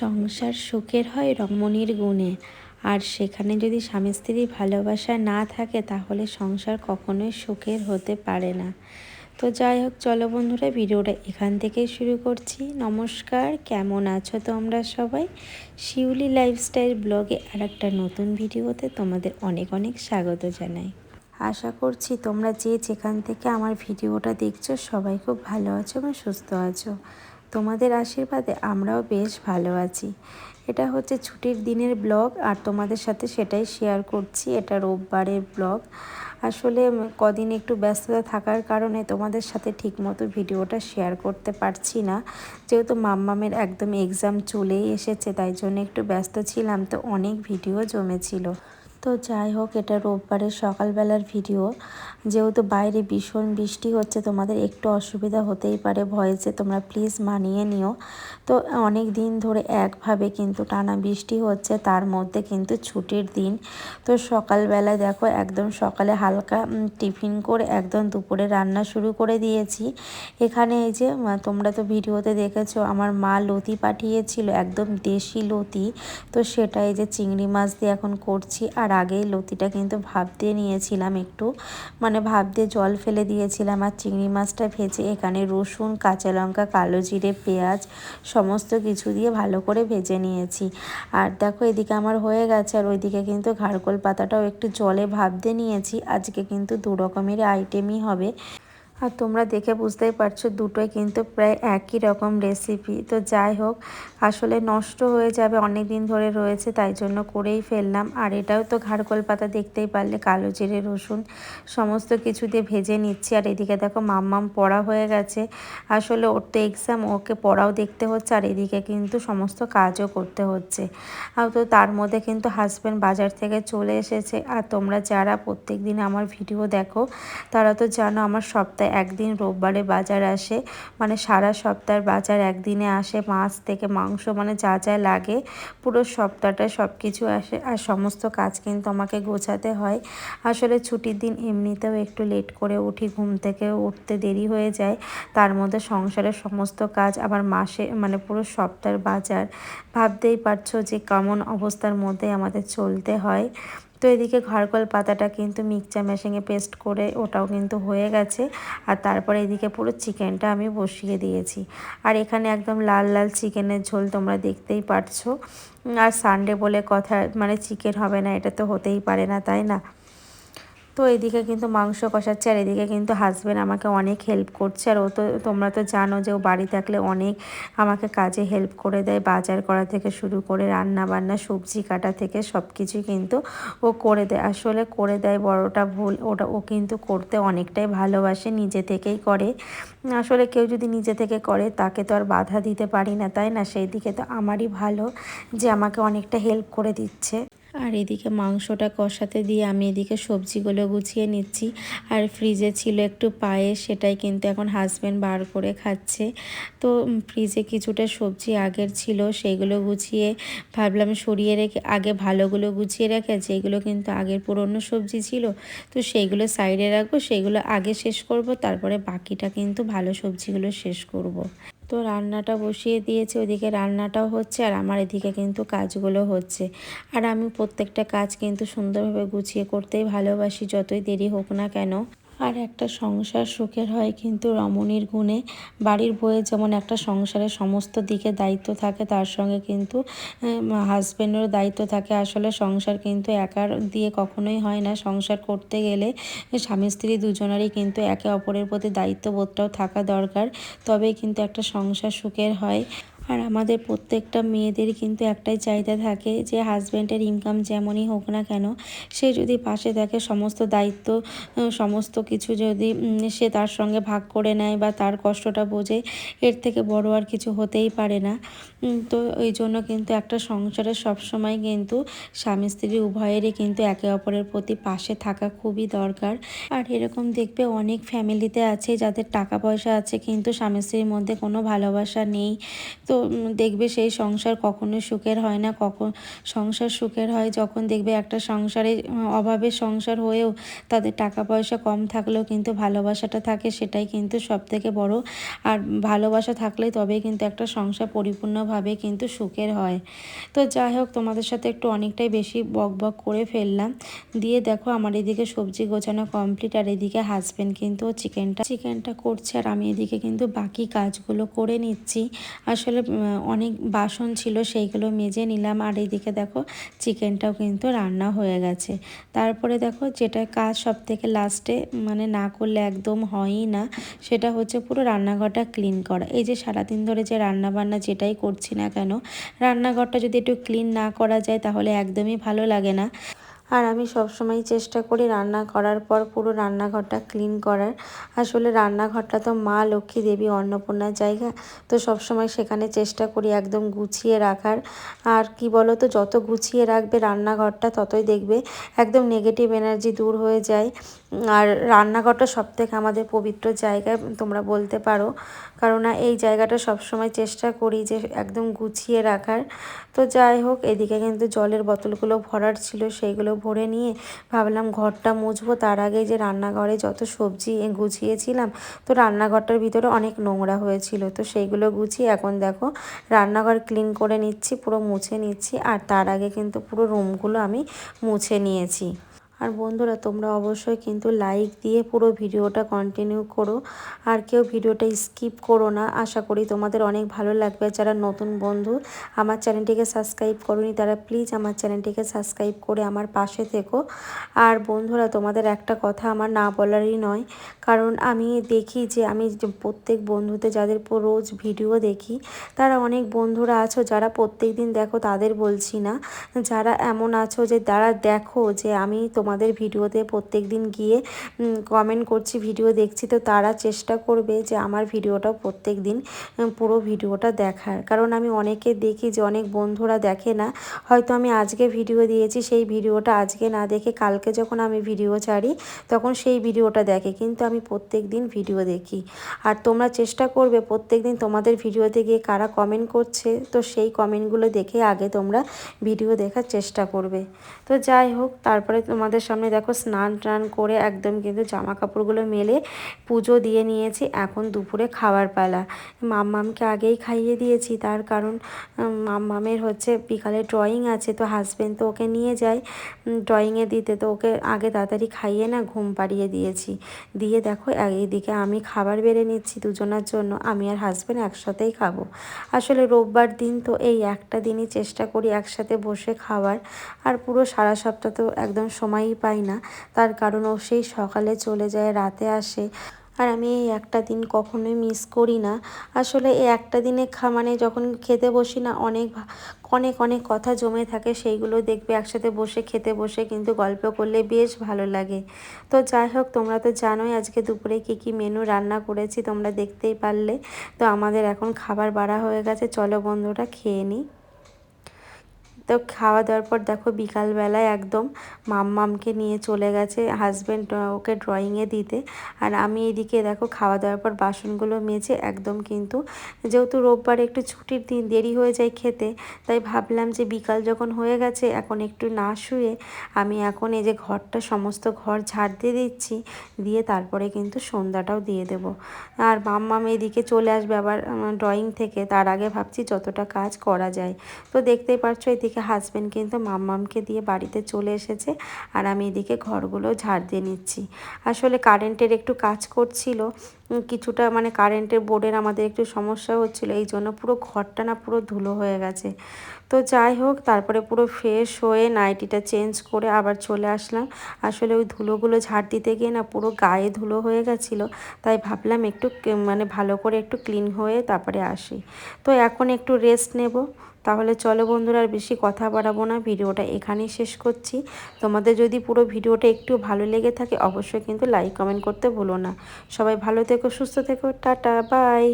সংসার সুখের হয় রমণীর গুণে। আর সেখানে যদি স্বামী স্ত্রীর ভালোবাসা না থাকে, তাহলে সংসার কখনোই সুখের হতে পারে না। তো যাই হোক, চলো বন্ধুরা, ভিডিওটা এখান থেকেই শুরু করছি। নমস্কার, কেমন আছো তোমরা সবাই? শিউলি লাইফস্টাইল ব্লগে আর একটা নতুন ভিডিওতে তোমাদের অনেক অনেক স্বাগত জানাই। আশা করছি তোমরা যে যেখান থেকে আমার ভিডিওটা দেখছ, সবাই খুব ভালো আছো এবং সুস্থ আছো। তোমাদের আশীর্বাদে আমরাও বেশ ভালো আছি। এটা হচ্ছে ছুটির দিনের ব্লগ, আর তোমাদের সাথে সেটাই শেয়ার করছি। এটা রোববারের ব্লগ। আসলে কদিন একটু ব্যস্ততা থাকার কারণে তোমাদের সাথে ঠিকমতো ভিডিওটা শেয়ার করতে পারছি না। যেহেতু মাম্মামের একদম এক্সাম চলেই এসেছে, তাই জন্য একটু ব্যস্ত ছিলাম, তো অনেক ভিডিও জমেছিল। তো যাই হোক, এটা রোববারের সকালবেলার ভিডিও। যেহেতু বাইরে ভীষণ বৃষ্টি হচ্ছে, তোমাদের একটু অসুবিধা হতেই পারে ভয়েসে, তোমরা প্লিজ মানিয়ে নিও। তো অনেক দিন ধরে একভাবে কিন্তু টানা বৃষ্টি হচ্ছে, তার মধ্যে কিন্তু ছুটির দিন। তো সকালবেলায় দেখো, একদম সকালে হালকা টিফিন করে একদম দুপুরে রান্না শুরু করে দিয়েছি। এখানে এই যে তোমরা তো ভিডিওতে দেখেছ, আমার মা লতি পাঠিয়েছিল, একদম দেশি লতি। তো সেটা এই যে চিংড়ি মাছ দিয়ে এখন করছি, আর আর আগে লতিটা কিন্তু ভাপ দিয়ে নিয়েছিলাম একটু। মানে ভাপ দিয়ে জল ফেলে দিয়েছিলাম আর চিংড়ি মাছটা ভেজে এখানে রসুন, কাঁচা লঙ্কা, কালো জিরে, পেঁয়াজ সমস্ত কিছু দিয়ে ভালো করে ভেজে নিয়েছি। আর দেখো এদিকে আমার হয়ে গেছে আর ওইদিকে কিন্তু ঘাড়কোল পাতাটাও একটু জলে ভাপ দিয়ে নিয়েছি। আজকে কিন্তু দু রকমের আইটেমই হবে। আর তোমরা দেখে বুঝতেই পারছ দুটোই কিন্তু প্রায় একই রকম রেসিপি তো যাই হোক, আসলে নষ্ট হয়ে যাবে অনেক দিন ধরে রয়েছে, তাই জন্য করেই ফেললাম। আর এটাও তো ঘাড়কোল পাতা দেখতেই পারলে, কালো জিরে, রসুন, সমস্ত কিছু দিয়ে ভেজে নিচ্ছি। আর এদিকে দেখো মাম্মাম পড়া হয়ে গেছে। আসলে ওর তো এক্সাম ওকে পড়াও দেখতে হচ্ছে, আর এদিকে কিন্তু সমস্ত কাজও করতে হচ্ছে। আর তো তার মধ্যে কিন্তু হাজব্যান্ড বাজার থেকে চলে এসেছে। আর তোমরা যারা প্রত্যেক দিন আমার ভিডিও দেখো, তারা তো জানো আমার সপ্তাহে একদিন রোববারে বাজার আসে মানে সারা সপ্তাহের বাজার একদিনে আসে, মাছ থেকে মাংস মানে যা যা লাগে, পুরো সপ্তাহটা সব কিছু আসে, আর সমস্ত কাজ কিন্তু আমাকে গোছাতে হয়। আসলে ছুটির দিন এমনিতেও একটু লেট করে উঠি, ঘুম থেকে উঠতে দেরি হয়ে যায়, তার মধ্যে সংসারের সমস্ত কাজ, আবার মাসে মানে পুরো সপ্তাহের বাজার। ভাবতেই পারছ যে কেমন অবস্থার মধ্যে আমাদের চলতে হয়। তো এদিকে ঘরকল পাতাটা কিন্তু মিক্সচার মেশিনে পেস্ট করে ওটাও কিন্তু হয়ে গেছে। আর তারপরে এদিকে পুরো চিকেনটা আমি বসিয়ে দিয়েছি। আর এখানে একদম লাল লাল চিকেনের ঝোল তোমরা দেখতেই পারছ। আর সানডে বলে কথা মানে চিকেন হবে না, এটা তো হতেই পারে না, তাই না? তো এদিকে কিন্তু মাংস কষাচ্ছে আর এদিকে কিন্তু হাজব্যান্ড আমাকে অনেক হেল্প করছে। আর ও তো, তোমরা তো জানো যে ও বাড়ি থাকলে অনেক আমাকে কাজে হেল্প করে দেয়। বাজার করা থেকে শুরু করে রান্না বান্না সবজি কাটা থেকে সব কিছুই কিন্তু ও করে দেয়। আসলে করে দেয় বড়টা ভুল, ওটা ও কিন্তু করতে অনেকটাই ভালোবাসে, নিজে থেকেই করে। আসলে কেউ যদি নিজে থেকে করে, তাকে তো আর বাধা দিতে পারি না, তাই না? সেই দিকে তো আমারই ভালো যে আমাকে অনেকটা হেল্প করে দিচ্ছে। আর এদিকে মাংসটা কষাতে দিয়ে আমি এদিকে সবজিগুলো গুছিয়ে নিচ্ছি আর ফ্রিজে ছিল একটু পায়ে সেটাই কিন্তু এখন হাজব্যান্ড বার করে খাচ্ছে তো ফ্রিজে কিছুটা সবজি আগের ছিল, সেইগুলো গুছিয়ে ভাবলাম সরিয়ে রেখে, আগে ভালোগুলো গুছিয়ে রেখে, যেগুলো কিন্তু আগের পুরনো সবজি ছিল, তো সেইগুলো সাইডে রাখব, সেইগুলো আগে শেষ করব, তারপরে বাকিটা কিন্তু ভালো সবজিগুলো শেষ করব। তো রান্নাটা বসিয়ে দিয়েছে ওদিকে রান্নাটাও হচ্ছে আর আমার এদিকে কিন্তু কাজগুলো হচ্ছে। আর আমি প্রত্যেকটা কাজ কিন্তু সুন্দরভাবে গুছিয়ে করতেই ভালোবাসি, যতই দেরি হোক না কেন। আর একটা সংসার সুখের হয় কিন্তু রমণীর গুণে বাড়ির বইয়ে যেমন একটা সংসারের সমস্ত দিকে দায়িত্ব থাকে, তার সঙ্গে কিন্তু হাজব্যান্ডেরও দায়িত্ব থাকে। আসলে সংসার কিন্তু একার দিয়ে কখনোই হয় না। সংসার করতে গেলে স্বামী, স্ত্রী দুজনেরই কিন্তু একে অপরের প্রতি দায়িত্ববোধটাও থাকা দরকার। তবেই কিন্তু একটা সংসার সুখের হয়। আর আমাদের প্রত্যেকটা মেয়েদের কিন্তু একটাই চাহিদা থাকে যে হাজব্যান্ডের ইনকাম যেমনই হোক না কেন, সে যদি পাশে থাকে সমস্ত দায়িত্ব সমস্ত কিছু যদি সে তার সঙ্গে ভাগ করে নেয় বা তার কষ্টটা বোঝে, এর থেকে বড় আর কিছু হতেই পারে না। তো ওই জন্য কিন্তু একটা সংসারে সবসময় কিন্তু স্বামী স্ত্রী উভয়েরই কিন্তু একে অপরের প্রতি পাশে থাকা খুবই দরকার। আর এরকম দেখবে অনেক ফ্যামিলিতে আছে যাদের টাকা পয়সা আছে কিন্তু স্বামী স্ত্রীর মধ্যে কোনো ভালোবাসা নেই। তো দেখবে সেই সংসার কখনো সুখের হয় না, কখন সংসার সুখের হয় যখন দেখবে একটা সংসারে অভাবে সংসার হয়েও তাদের টাকা পয়সা কম থাকলেও কিন্তু ভালোবাসাটা থাকে, সেটাই কিন্তু সব থেকে বড়। আর ভালোবাসা থাকলে তবেই কিন্তু একটা সংসার পরিপূর্ণভাবে কিন্তু সুখের হয়। তো যাই হোক, তোমাদের সাথে একটু অনেকটাই বেশি বক বক করে ফেললাম। দিয়ে দেখো আমার এদিকে সবজি গোছানো কমপ্লিট আর এদিকে হাজবেন্ড কিন্তু চিকেনটা চিকেনটা করছে আর আমি এদিকে কিন্তু বাকি কাজগুলো করে নিচ্ছি। আসলে অনেক বাসন ছিল সেইগুলো মেজে নিলাম। আর এইদিকে দেখো চিকেনটাও কিন্তু রান্না হয়ে গেছে। তারপরে দেখো যেটা কাজ সব থেকে লাস্টে মানে না করলে একদম হয়ই না, সেটা হচ্ছে পুরো রান্নাঘরটা ক্লিন করা। এই যে সারাদিন ধরে যে রান্না বান্না যেটাই করছি না কেন, রান্নাঘরটা যদি একটু ক্লিন না করা যায় তাহলে একদমই ভালো লাগে না। আর আমি সবসময় চেষ্টা করি রান্না করার পর পুরো রান্নাঘরটা ক্লিন করার। আসলে রান্নাঘরটা তো মা লক্ষ্মী দেবী অন্নপূর্ণার জায়গা, তো সবসময় সেখানে চেষ্টা করি একদম গুছিয়ে রাখার। আর কি বলো তো যত গুছিয়ে রাখবে রান্নাঘরটা ততই দেখবে একদম নেগেটিভ এনার্জি দূর হয়ে যায়। আর রান্নাঘরটা সব থেকে আমাদের পবিত্র জায়গা তোমরা বলতে পারো। কারণ এই জায়গাটা সবসময় চেষ্টা করি যে একদম গুছিয়ে রাখার। তো যাই হোক, এদিকে কিন্তু জলের বোতলগুলো ভরার ছিল, সেইগুলো ভরে নিয়ে ভাবলাম ঘরটা মুছবো। তার আগে যে রান্নাঘরে যত সবজি গুছিয়েছিলাম, তো রান্নাঘরটার ভিতরে অনেক নোংরা হয়েছিল। তো সেইগুলো গুছিয়ে এখন দেখো, রান্নাঘর ক্লিন করে নিচ্ছি, পুরো মুছে নিচ্ছি। আর তার আগে কিন্তু পুরো রুমগুলো আমি মুছে নিয়েছি। আর বন্ধুরা, তোমরা অবশ্যই কিন্তু লাইক দিয়ে পুরো ভিডিওটা কন্টিনিউ করো। আর কেউ ভিডিওটা স্কিপ করো না। আশা করি তোমাদের অনেক ভালো লাগবে। যারা নতুন বন্ধু, আমার চ্যানেলটিকে সাবস্ক্রাইব করোনি, তারা প্লিজ আমার চ্যানেলটিকে সাবস্ক্রাইব করে আমার পাশে থেকো। আর বন্ধুরা, তোমাদের একটা কথা আমার না বলারই নয়। কারণ আমি দেখি যে, আমি প্রত্যেক বন্ধুতে যাদের রোজ ভিডিও দেখি, তারা অনেক বন্ধুরা আছো যারা প্রত্যেক দিন দেখো তাদের বলছি না। যারা এমন আছো যে তারা দেখো যে, আমি তোমাদের ভিডিওতে প্রত্যেক দিন গিয়ে কমেন্ট করছি, ভিডিও দেখছি, তো তারা চেষ্টা করবে যে আমার ভিডিওটাও প্রত্যেক দিন পুরো ভিডিওটা দেখার। কারণ আমি অনেকে দেখি যে অনেক বন্ধুরা দেখে না, হয়তো আমি আজকে ভিডিও দিয়েছি, সেই ভিডিওটা আজকে না দেখে কালকে যখন আমি ভিডিও ছাড়ি, তখন সেই ভিডিওটা দেখে। কিন্তু আমি প্রত্যেক দিন ভিডিও দেখি। আর তোমরা চেষ্টা করবে প্রত্যেক দিন তোমাদের ভিডিওতে গিয়ে কারা কমেন্ট করছে, তো সেই কমেন্টগুলো দেখে আগে তোমরা ভিডিও দেখার চেষ্টা করবে। তো যাই হোক, তারপরে তোমাদের সামনে দেখো স্নান টান করে একদম কিন্তু জামা কাপড়গুলো মেলে পুজো দিয়ে নিয়েছি। এখন দুপুরে খাবার পালা। মাম্মামকে আগেই খাইয়ে দিয়েছি। তার কারণ মাম্মামের হচ্ছে বিকালে ড্রয়িং আছে, তো হাজবেন্ড তো ওকে নিয়ে যায় ড্রয়িংয়ে দিতে। তো ওকে আগে তাড়াতাড়ি খাইয়ে না ঘুম পাড়িয়ে দিয়েছি। দিয়ে দেখো, এইদিকে আমি খাবার বেড়ে নিচ্ছি দুজনের জন্য। আমি আর হাজবেন্ড একসাথেই খাব। আসলে রোববার দিন তো এই একটা দিনই চেষ্টা করি একসাথে বসে খাওয়ার। আর পুরো সারা সপ্তাহ তো একদম সময়ই পাই না। তার কারণ ও সেই সকালে চলে যায়, রাতে আসে। আর আমি এই একটা দিন কখনোই মিস করি না। আসলে এই একটা দিনে খা মানে যখন খেতে বসি না, অনেক অনেক অনেক কথা জমে থাকে, সেইগুলো দেখবে একসাথে বসে, খেতে বসে, কিন্তু গল্প করলে বেশ ভালো লাগে। তো যাই হোক, তোমরা তো জানোই আজকে দুপুরে কী কী মেনু রান্না করেছি, তোমরা দেখতেই পারলে। তো আমাদের এখন খাবার বাড়া হয়ে গেছে, চলো বন্ধুরা খেয়ে নিই। তো খাওয়া দাওয়ার পর দেখো বিকালবেলায় একদম মাম্মামকে নিয়ে চলে গেছে হাজব্যান্ড ওকে ড্রয়িংয়ে দিতে। আর আমি এদিকে দেখো খাওয়া দাওয়ার পর বাসনগুলো মেজে একদম কিন্তু যেহেতু রোববার একটু ছুটির দিন, দেরি হয়ে যায় খেতে, তাই ভাবলাম যে বিকাল যখন হয়ে গেছে, এখন একটু না শুয়ে আমি এখন এই যে ঘরটা, সমস্ত ঘর ঝাড় দিয়ে দিচ্ছি, দিয়ে তারপরে কিন্তু সন্ধ্যাটাও দিয়ে দেব। আর মাম্মাম এদিকে চলে আসবে আবার ড্রয়িং থেকে, তার আগে ভাবছি যতটা কাজ করা যায়। তো দেখতেই পারছ এদিকে হাজবেন্ড কিন্তু মাম্মামকে দিয়ে বাড়িতে চলে এসেছে আর আমি এদিকে ঘরগুলো ঝাড় দিয়ে নিচ্ছি। আসলে কারেন্টের একটু কাজ করছিল কিছুটা মানে কারেন্টের বোর্ডের আমাদের একটু সমস্যা হচ্ছিল, এই জন্য পুরো ঘরটা না পুরো ধুলো হয়ে গেছে। তো যাই হোক, তারপরে পুরো ফ্রেশ হয়ে নাইটিটা চেঞ্জ করে আবার চলে আসলাম। আসলে ওই ধুলোগুলো ঝাড় দিতে গিয়ে না পুরো গায়ে ধুলো হয়ে গেছিল, তাই ভাবলাম একটু মানে ভালো করে একটু ক্লিন হয়ে তারপরে আসি। তো এখন একটু রেস্ট নেব। তাহলে চলো বন্ধুরা, আর বেশি কথা বাড়াবো না, ভিডিওটা এখানেই শেষ করছি। তোমাদের যদি পুরো ভিডিওটা একটু ভালো লেগে থাকে, অবশ্যই কিন্তু লাইক কমেন্ট করতে ভুলো না। সবাই ভালো থেকো সুস্থ থেকো টাটা বাই।